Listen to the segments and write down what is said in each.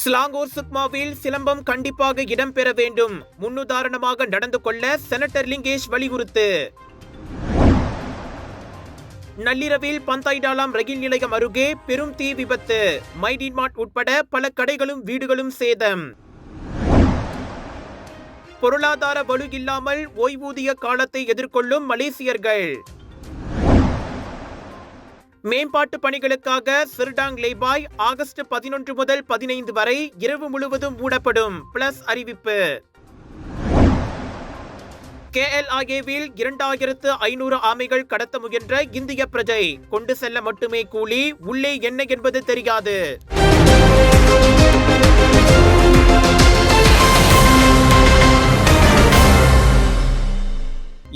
ஸ்லாங்கூர் சுக்மாவில் சிலம்பம் கண்டிப்பாக இடம்பெற வேண்டும். முன்னுதாரணமாக நடந்து கொள்ள செனட்டர் லிங்கேஷ் வலியுறுத்து. நள்ளிரவில் பந்தாய்டாலாம் ரயில் நிலையம் அருகே பெரும் தீ விபத்து. மைடின் மார்ட் உட்பட பல கடைகளும் வீடுகளும் சேதம். பொருளாதார வலு இல்லாமல் ஓய்வூதிய காலத்தை எதிர்கொள்ளும் மலேசியர்கள். மேம்பாட்டு பணிகளுக்காக சிறுடாங் லேபாய் ஆகஸ்ட் பதினொன்று முதல் பதினைந்து வரை இரவு முழுவதும் மூடப்படும். பிளஸ் அறிவிப்பு. கேஎல்ஐஏவில் இரண்டாயிரத்து ஐநூறு ஆமைகள் கடத்த முயன்ற இந்திய பிரஜை கொண்டு செல்ல மட்டுமே கூலி உள்ளே என்ன என்பது தெரியாது.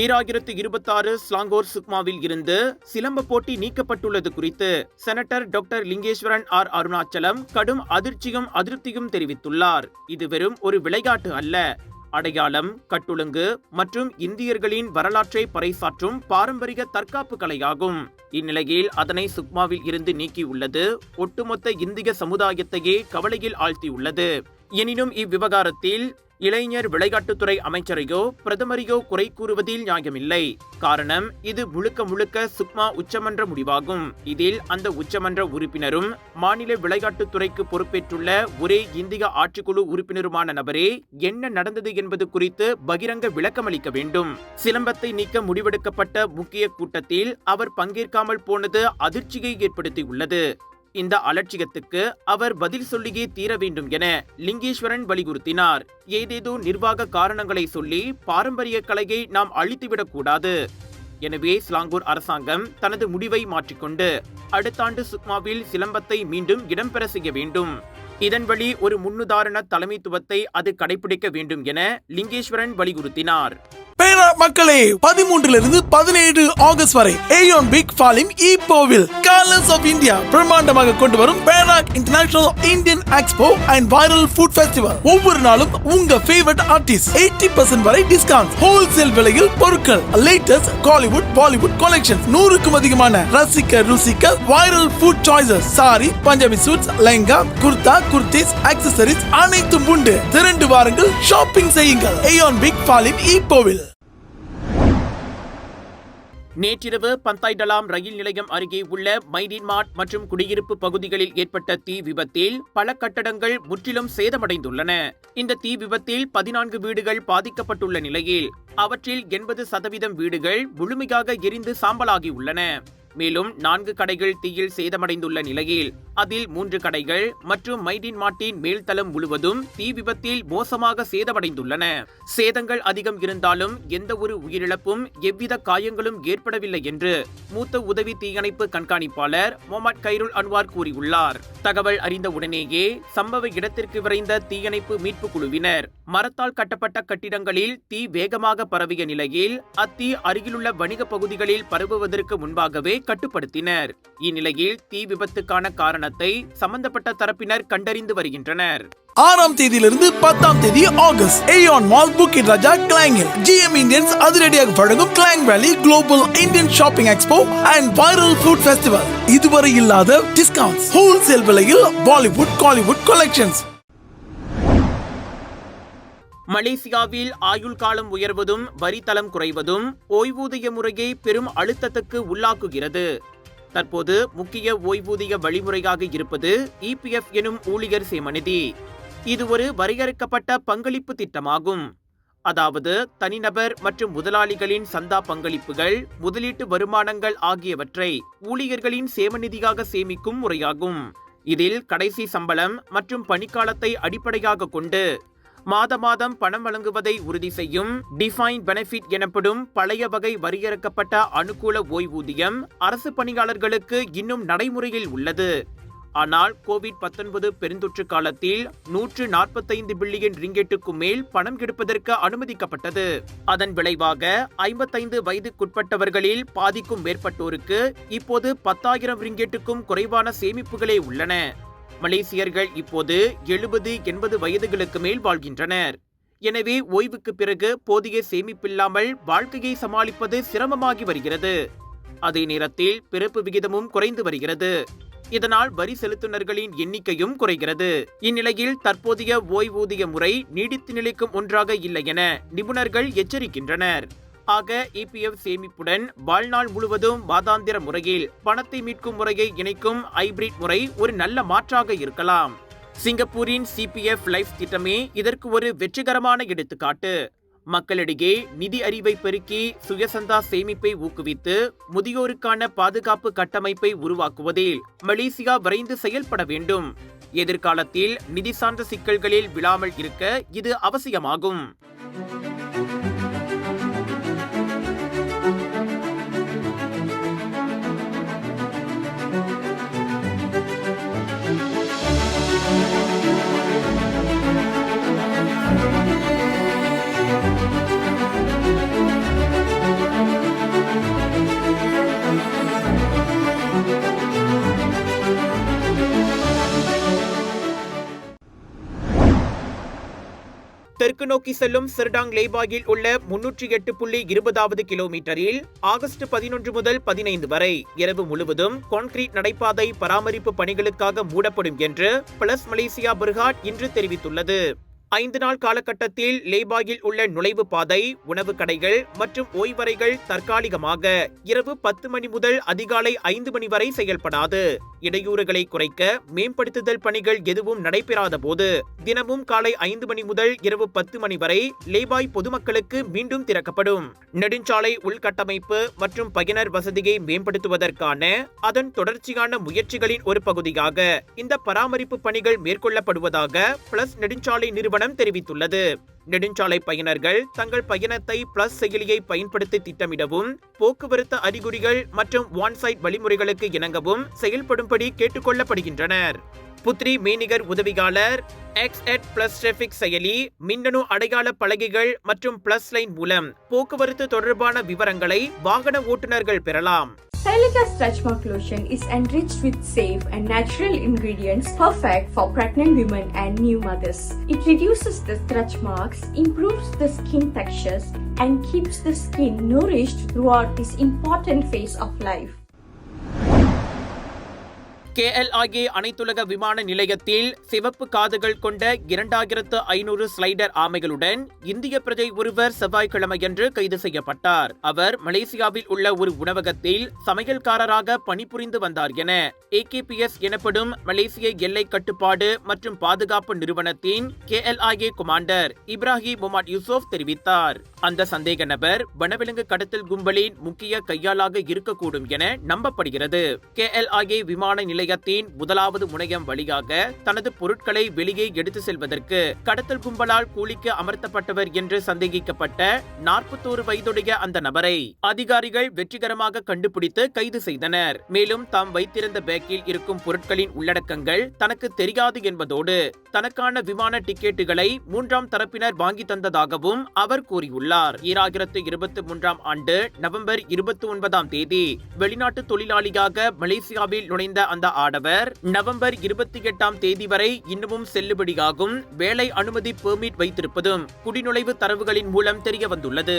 ஈராயிரத்து இருபத்தாறு ஸ்லாங்கோர் சுக்மாவில் இருந்து சிலம்ப போட்டி நீக்கப்பட்டுள்ளது குறித்து senator doctor Lingeswaran R. Arunachalam கடும் அதிர்ச்சியும் அதிருப்தியும் தெரிவித்துள்ளார். இது வெறும் ஒரு விளையாட்டு அல்ல. அடையாளம் கட்டுழுங்கு மற்றும் இந்தியர்களின் வரலாற்றை பறைசாற்றும் பாரம்பரிய தற்காப்பு கலையாகும். இந்நிலையில் அதனை சுக்மாவில் இருந்து நீக்கியுள்ளது ஒட்டுமொத்த இந்திய சமுதாயத்தையே கவலையில் ஆழ்த்தியுள்ளது. எனினும் இவ்விவகாரத்தில் இளைஞர் விளையாட்டுத்துறை அமைச்சரையோ பிரதமரையோ குறை கூறுவதில் நியாயமில்லை. காரணம் இது முழுக்க முழுக்க சுக்மா உச்சமன்ற முடிவாகும். இதில் அந்த உச்சமன்ற உறுப்பினரும் மாநில விளையாட்டுத்துறைக்கு பொறுப்பேற்றுள்ள ஒரே இந்திய ஆட்சிக்குழு உறுப்பினருமான நபரே என்ன நடந்தது என்பது குறித்து பகிரங்க விளக்கமளிக்க வேண்டும். சிலம்பத்தை நீக்க முடிவெடுக்கப்பட்ட முக்கிய கூட்டத்தில் அவர் பங்கேற்காமல் போனது அதிர்ச்சியை ஏற்படுத்தியுள்ளது. இந்த அலட்சியத்துக்கு அவர் பதில் சொல்லியே தீர வேண்டும் என லிங்கேஸ்வரன் வலியுறுத்தினார். ஏதேதோ நிர்வாக காரணங்களை சொல்லி பாரம்பரிய கலையை நாம் அழித்துவிடக் கூடாது. எனவே ஸ்லாங்கூர் அரசாங்கம் தனது முடிவை மாற்றிக்கொண்டு அடுத்த ஆண்டு சுக்மாவில் சிலம்பத்தை மீண்டும் இடம்பெற செய்ய வேண்டும். இதன் வழி ஒரு முன்னுதாரண தலைமைத்துவத்தை அது கடைபிடிக்க வேண்டும் என லிங்கேஸ்வரன் வலியுறுத்தினார். மக்களே பதிமூன்றிலிருந்து பதினேழு ஆகஸ்ட் வரை ஏயோன் பிக் ஃபாலிம் இப்போவில் கலர்ஸ் ஆஃப் இந்தியா பிரம்மாண்டமாக கொண்டு வரும் Perak international Indian expo and viral food festival ஒவ்வொரு நாளும் உங்க ஃபேவரட் ஆர்டிஸ்ட் எயிட்டி பர்சன்ட் வரை டிஸ்கவுண்ட் ஹோல்சேல் விலையில் பொருட்கள் லேட்டஸ்ட் காலிவுட் பாலிவுட் கலெக்ஷன் நூறுக்கும் அதிகமான ரசிக்க ருசிக்க viral food choices sari Punjabi suits lehenga kurta kurtis accessories அனைத்தும் உண்டு. திரண்டு வாருங்கள் ஷாப்பிங் செய்யுங்கள். ஏயோன் பிக் ஃபாலிம் இப்போவில் நேற்றிரவு பந்தாய்டலாம் ரயில் நிலையம் அருகே உள்ள மைடின் மார்ட் மற்றும் குடியிருப்பு பகுதிகளில் ஏற்பட்ட தீ விபத்தில் பல கட்டடங்கள் முற்றிலும் சேதமடைந்துள்ளன. இந்த தீ விபத்தில் பதினான்கு வீடுகள் பாதிக்கப்பட்டுள்ள நிலையில் அவற்றில் எண்பது சதவீதம் வீடுகள் முழுமையாக எரிந்து சாம்பலாகியுள்ளன மேலும் நான்கு கடைகள் தீயில் சேதமடைந்துள்ள நிலையில் அதில் மூன்று கடைகள் மற்றும் மைடின் மாட்டின் மேல்தளம் முழுவதும் தீ விபத்தில் மோசமாக சேதமடைந்துள்ளன. சேதங்கள் அதிகம் இருந்தாலும் எந்த ஒரு உயிரிழப்பும் எவ்வித காயங்களும் ஏற்படவில்லை என்று மூத்த உதவி தீயணைப்பு கண்காணிப்பாளர் மொமட் கைருல் அன்வார் கூறியுள்ளார். தகவல் அறிந்த உடனேயே சம்பவ இடத்திற்கு விரைந்த தீயணைப்பு மீட்பு குழுவினர் மரத்தால் கட்டப்பட்ட கட்டிடங்களில் தீ வேகமாக பரவிய நிலையில் அத்தீ அருகிலுள்ள வணிக பகுதிகளில் பரவுவதற்கு முன்பாகவே கட்டுப்படுத்தினர். இந்நிலையில் தீ விபத்துக்கான காரணத்தை சம்பந்தப்பட்ட தரப்பினர் கண்டறிந்து வருகின்றனர். ஆறாம் தேதியிலிருந்து பத்தாம் தேதி August Aeon mall Bukit Raja கிளாங்கில் GM Indians அதிரடியாக வழங்கும் Klang Valley global Indian shopping expo and viral food festival இதுவரை இல்லாத டிஸ்கவுண்ட்ஸ் ஹோல்சேல் விலையில் பாலிவுட் காலிவுட் கலெக்ஷன்ஸ் மலேசியாவில் ஆயுள் காலம் உயர்வதும் வரித்தளம் குறைவதும் ஓய்வூதிய முறையை பெரும் அழுத்தத்துக்கு உள்ளாக்குகிறது. தற்போது முக்கிய ஓய்வூதிய வழிமுறையாக இருப்பது இபிஎஃப் எனும் ஊழியர் சேமநிதி. இது ஒரு வரையறுக்கப்பட்ட பங்களிப்பு திட்டமாகும். அதாவது தனிநபர் மற்றும் முதலாளிகளின் சந்தா பங்களிப்புகள் முதலீட்டு வருமானங்கள் ஆகியவற்றை ஊழியர்களின் சேமநிதியாக சேமிக்கும் முறையாகும். இதில் கடைசி சம்பளம் மற்றும் பணிக்காலத்தை அடிப்படையாக கொண்டு மாத மாதம் பணம் வழங்குவதை உறுதி செய்யும் டிஃபைன் பெனிஃபிட் எனப்படும் பழைய வகை வரையறுக்கப்பட்ட அனுகூல ஓய்வூதியம் அரசு பணியாளர்களுக்கு இன்னும் நடைமுறையில் உள்ளது. ஆனால் கோவிட் பத்தொன்பது பெருந்தொற்று காலத்தில் நூற்று நாற்பத்தைந்து பில்லியன் ரிங்கெட்டுக்கு மேல் பணம் எடுப்பதற்கு அனுமதிக்கப்பட்டது. அதன் விளைவாக ஐம்பத்தைந்து வயதுக்குட்பட்டவர்களில் பாதிக்கும் மேற்பட்டோருக்கு இப்போது பத்தாயிரம் ரிங்கெட்டுக்கும் குறைவான சேமிப்புகளே உள்ளன. மலேசியர்கள் இப்போது எழுபது எண்பது வயதுகளுக்கு மேல் வாழ்கின்றனர். எனவே ஓய்வுக்கு பிறகு போதிய சேமிப்பில்லாமல் வாழ்க்கையை சமாளிப்பது சிரமமாகி வருகிறது. அதே நேரத்தில் பிறப்பு விகிதமும் குறைந்து வருகிறது. இதனால் வரி செலுத்துனர்களின் எண்ணிக்கையும் குறைகிறது. இந்நிலையில் தற்போதைய ஓய்வூதிய முறை நீடித்து நிலைக்கும் ஒன்றாக இல்லை என நிபுணர்கள் எச்சரிக்கின்றனர். ஆக இபிஎஃப் சேமிப்புடன் வாழ்நாள் முழுவதும் மாதாந்திர முறையில் பணத்தை மீட்கும் முறையை இணைக்கும் ஹைபிரிட் முறை ஒரு நல்ல மாற்றாக இருக்கலாம். சிங்கப்பூரின் சிபிஎஃப் லைஃப் திட்டமே இதற்கு ஒரு வெற்றிகரமான எடுத்துக்காட்டு. மக்களிடையே நிதி அறிவை பெருக்கி சுயசந்தா சேமிப்பை ஊக்குவித்து முதியோருக்கான பாதுகாப்பு கட்டமைப்பை உருவாக்குவதில் மலேசியா விரைந்து செயல்பட வேண்டும். எதிர்காலத்தில் நிதி சார்ந்த சிக்கல்களில் விழாமல் இருக்க இது அவசியமாகும். தெற்கு நோக்கி செல்லும் சிர்டாங் லேபாகில் உள்ள முன்னூற்றி எட்டு புள்ளி இருபதாவது கிலோமீட்டரில் ஆகஸ்ட் பதினொன்று முதல் பதினைந்து வரை இரவு முழுவதும் கான்கிரீட் நடைபாதை பராமரிப்பு பணிகளுக்காக மூடப்படும் என்று பிளஸ் மலேசியா பிர்காட் இன்று தெரிவித்துள்ளது. ஐந்து நாள் காலகட்டத்தில் லேபாயில் உள்ள நுழைவு பாதை உணவு கடைகள் மற்றும் ஓய்வறைகள் தற்காலிகமாக இரவு பத்து மணி முதல் அதிகாலை ஐந்து மணி வரை செயல்படாது. இடையூறுகளை குறைக்க மேம்படுத்துதல் பணிகள் எதுவும் நடைபெறாத போது தினமும் காலை ஐந்து மணி முதல் இரவு பத்து மணி வரை லேபாய் பொதுமக்களுக்கு மீண்டும் திறக்கப்படும். நெடுஞ்சாலை உள்கட்டமைப்பு மற்றும் பயனர் வசதியை மேம்படுத்துவதற்கான அதன் தொடர்ச்சியான முயற்சிகளின் ஒரு பகுதியாக இந்த பராமரிப்பு பணிகள் மேற்கொள்ளப்படுவதாக பிளஸ் நெடுஞ்சாலை நிறுவனம் தெரிவித்துள்ளது. நெடுஞ்சாலை பயனர்கள் தங்கள் பயணத்தை பிளஸ் செயலியை பயன்படுத்தி திட்டமிடவும் போக்குவரத்து அறிகுறிகள் மற்றும் வான்சைட் வழிமுறைகளுக்கு இணங்கவும் செயல்படும்படி கேட்டுக்கொள்ளப்படுகின்றனர். புத்ரி மெய்நிகர் உதவியாளர் எக்ஸ் எட் பிளஸ் டிராபிக் செயலி மின்னணு அடையாள பலகைகள் மற்றும் பிளஸ் லைன் மூலம் போக்குவரத்து தொடர்பான விவரங்களை வாகன ஓட்டுநர்கள் பெறலாம். Celica Stretch Mark Lotion is enriched with safe and natural ingredients perfect for pregnant women and new mothers. It reduces the stretch marks, improves the skin textures, and keeps the skin nourished throughout this important phase of life. KLIA அனைத்துலக விமான நிலையத்தில் சிவப்பு காதுகள் கொண்ட இரண்டாயிரத்து ஐநூறு slider ஆமைகளுடன் இந்திய பிரஜை ஒருவர் செவ்வாய்க்கிழமையன்று கைது செய்யப்பட்டார். அவர் மலேசியாவில் உள்ள ஒரு உணவகத்தில் சமையல்காரராக பணிபுரிந்து வந்தார் என ஏகேபிஎஸ் எனப்படும் மலேசிய எல்லை கட்டுப்பாடு மற்றும் பாதுகாப்பு நிறுவனத்தின் KLIA commander Ibrahim Mumat Yusuf தெரிவித்தார். அந்த சந்தேக நபர் வனவிலங்கு கடத்தல் கும்பலின் முக்கிய கையாளாக இருக்கக்கூடும் என நம்பப்படுகிறது. கே எல் கேஎல்ஐஏ விமான நிலையத்தின் முதலாவது முனையம் வழியாக தனது பொருட்களை வெளியே எடுத்து செல்வதற்கு கடத்தல் கும்பலால் கூலிக்கு அமர்த்தப்பட்டவர் என்று சந்தேகிக்கப்பட்ட நாற்பத்தோரு வயதுடைய அந்த நபரை அதிகாரிகள் வெற்றிகரமாக கண்டுபிடித்து கைது செய்தனர். மேலும் தாம் வைத்திருந்த பேக்கில் இருக்கும் பொருட்களின் உள்ளடக்கங்கள் தனக்கு தெரியாது என்பதோடு தனக்கான விமான டிக்கெட்டுகளை மூன்றாம் தரப்பினர் வாங்கி தந்ததாகவும் அவர் கூறியுள்ளார். ஈராயிரத்து இருபத்தி மூன்றாம் ஆண்டு நவம்பர் இருபத்தி ஒன்பதாம் தேதி வெளிநாட்டு தொழிலாளியாக மலேசியாவில் நுழைந்த அந்த ஆடவர் நவம்பர் இருபத்தி எட்டாம் தேதி வரை இன்னமும் செல்லுபடியாகும் வேலை அனுமதி பெர்மிட் வைத்திருப்பதும் குடிநுழைவு தரவுகளின் மூலம் தெரிய வந்துள்ளது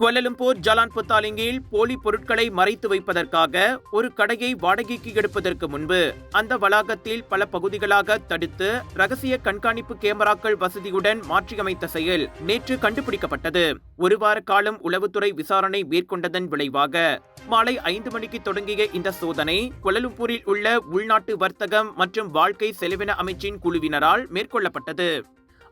குவலலும்பூர் ஜலான் புத்தாலிங்கில் போலி பொருட்களை மறைத்து வைப்பதற்காக ஒரு கடையை வாடகைக்கு எடுப்பதற்கு முன்பு அந்த வளாகத்தில் பல பகுதிகளாக தடுத்து ரகசிய கண்காணிப்பு கேமராக்கள் வசதியுடன் மாற்றியமைத்த செயல் நேற்று கண்டுபிடிக்கப்பட்டது. ஒரு வார காலம் உளவுத்துறை விசாரணை மேற்கொண்டதன் விளைவாக மாலை ஐந்து மணிக்கு தொடங்கிய இந்த சோதனை குவலலும்பூரில் உள்ள உள்நாட்டு வர்த்தகம் மற்றும் வாழ்க்கை செலவின அமைச்சின் குழுவினரால் மேற்கொள்ளப்பட்டது.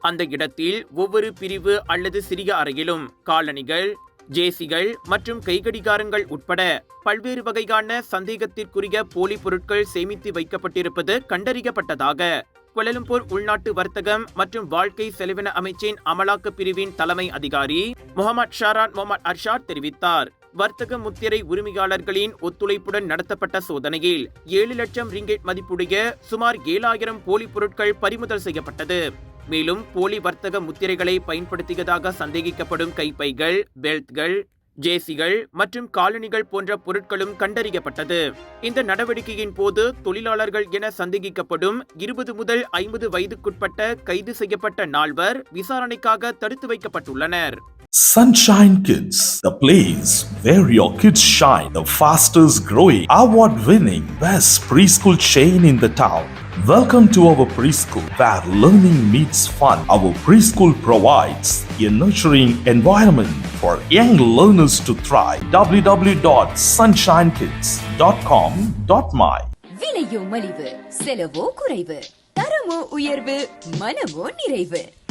அந்த இடத்தில் ஒவ்வொரு பிரிவு அல்லது சிறிய அறையிலும் காலணிகள் ஜேசிகள் மற்றும் கைகடிகாரங்கள் உட்பட பல்வேறு வகையான சந்தேகத்திற்குரிய போலி பொருட்கள் சேமித்து வைக்கப்பட்டிருப்பது கண்டறியப்பட்டதாக குவலலும்பூர் உள்நாட்டு வர்த்தகம் மற்றும் வாழ்க்கை செலவின அமைச்சின் அமலாக்க பிரிவின் தலைமை அதிகாரி முகமது ஷாரான் முகமது அர்ஷாத் தெரிவித்தார். வர்த்தக முத்திரை உரிமையாளர்களின் ஒத்துழைப்புடன் நடத்தப்பட்ட சோதனையில் ஏழு லட்சம் ரிங்கெட் மதிப்புடைய சுமார் ஏழாயிரம் போலி பொருட்கள் பறிமுதல் செய்யப்பட்டது. மேலும் போலி வர்த்தக முத்திரைகளை பயன்படுத்தியதாக சந்தேகிக்கப்படும் கைப்பைகள் பெல்ட்கள் ஜேசிகள் மற்றும் காலணிகள் போன்ற பொருட்களும் கண்டறியப்பட்டது. இந்த நடவடிக்கையின் போது தொழிலாளர்கள் என சந்தேகிக்கப்படும் இருபது முதல் ஐம்பது வயதுக்குட்பட்ட கைது செய்யப்பட்ட நால்வர் விசாரணைக்காக தடுத்து வைக்கப்பட்டுள்ளனர். Sunshine Kids, the place where your kids shine, the fastest growing, award winning, best preschool chain in the town. Welcome to our preschool where learning meets fun. Our preschool provides a nurturing environment for young learners to thrive. www.sunshinekids.com.my விலையோ மலிவு செலவோ குறைவு தரமோ உயர்வு மனமோ நிறைவு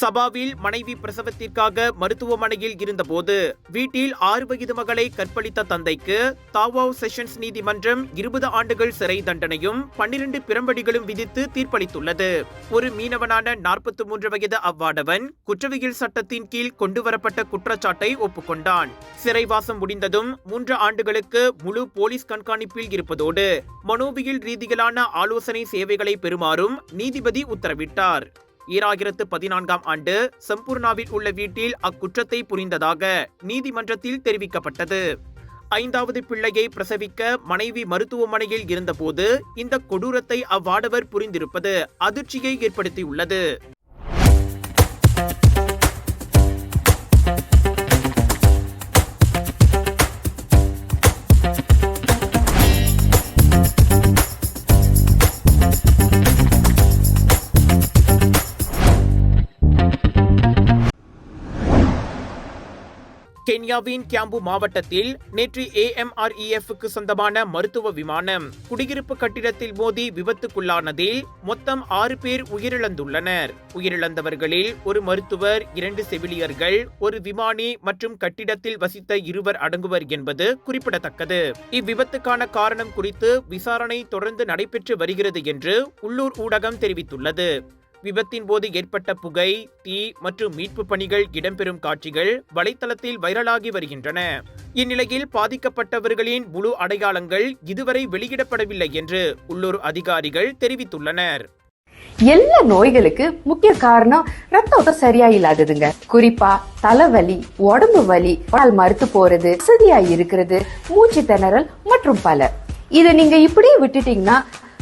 சபாவில் மனைவி பிரசவத்திற்காக மருத்துவமனையில் இருந்தபோது வீட்டில் ஆறு வயது மகளை கற்பழித்த தந்தைக்கு தாவாவ் செஷன்ஸ் நீதிமன்றம் இருபது ஆண்டுகள் சிறை தண்டனையும் பன்னிரண்டு பிரம்படிகளும் விதித்து தீர்ப்பளித்துள்ளது. ஒரு மீனவனான நாற்பத்தி மூன்று வயது அவ்வாடவன் குற்றவியல் சட்டத்தின் கீழ் கொண்டுவரப்பட்ட குற்றச்சாட்டை ஒப்புக்கொண்டான். சிறைவாசம் முடிந்ததும் மூன்று ஆண்டுகளுக்கு முழு போலீஸ் கண்காணிப்பில் இருப்பதோடு மனோவியல் ரீதியிலான ஆலோசனை சேவைகளை பெறுமாறும் நீதிபதி உத்தரவிட்டார். ஈராயிரத்து பதினான்காம் ஆண்டு சம்பூர்ணாவில் உள்ள வீட்டில் அக்குற்றத்தை புரிந்ததாக நீதிமன்றத்தில் தெரிவிக்கப்பட்டது. ஐந்தாவது பிள்ளையை பிரசவிக்க மனைவி மருத்துவமனையில் இருந்தபோது இந்த கொடூரத்தை அவ்வாடவர் புரிந்திருப்பது அதிர்ச்சியை ஏற்படுத்தியுள்ளது. கென்யாவின் கியாம்பு மாவட்டத்தில் நேற்று ஏஎம்ஆர்இஎஃப்க்கு சொந்தமான மருத்துவ விமானம் குடியிருப்பு கட்டிடத்தில் மோதி விபத்துக்குள்ளானதில் மொத்தம் ஆறு பேர் உயிரிழந்துள்ளனர். உயிரிழந்தவர்களில் ஒரு மருத்துவர் இரண்டு செவிலியர்கள் ஒரு விமானி மற்றும் கட்டிடத்தில் வசித்த இருவர் அடங்குவர் என்பது குறிப்பிடத்தக்கது. இவ்விபத்துக்கான காரணம் குறித்து விசாரணை தொடர்ந்து நடைபெற்று வருகிறது என்று உள்ளூர் ஊடகம் தெரிவித்துள்ளது. விபத்தின் போது ஏற்பட்ட புகை தீ மற்றும் மீட்பு பணிகள் இடம்பெறும் காட்சிகள் வலைத்தளத்தில் வைரலாகி வருகின்றன. இந்நிலையில் பாதிக்கப்பட்டவர்களின் முழு அடையாளங்கள் இதுவரை வெளியிடப்படவில்லை என்று உள்ளூர் அதிகாரிகள் தெரிவித்துள்ளனர். எல்லா நோய்களுக்கு முக்கிய காரணம் ரத்த ஓட்டம் சரியா இல்லாததுங்க குறிப்பா தலைவலி உடம்பு வலி பால் மறுத்து போறது வசதியா இருக்கிறது மூச்சு திணறல் மற்றும் பல. இதை நீங்க இப்படியே விட்டுட்டீங்கன்னா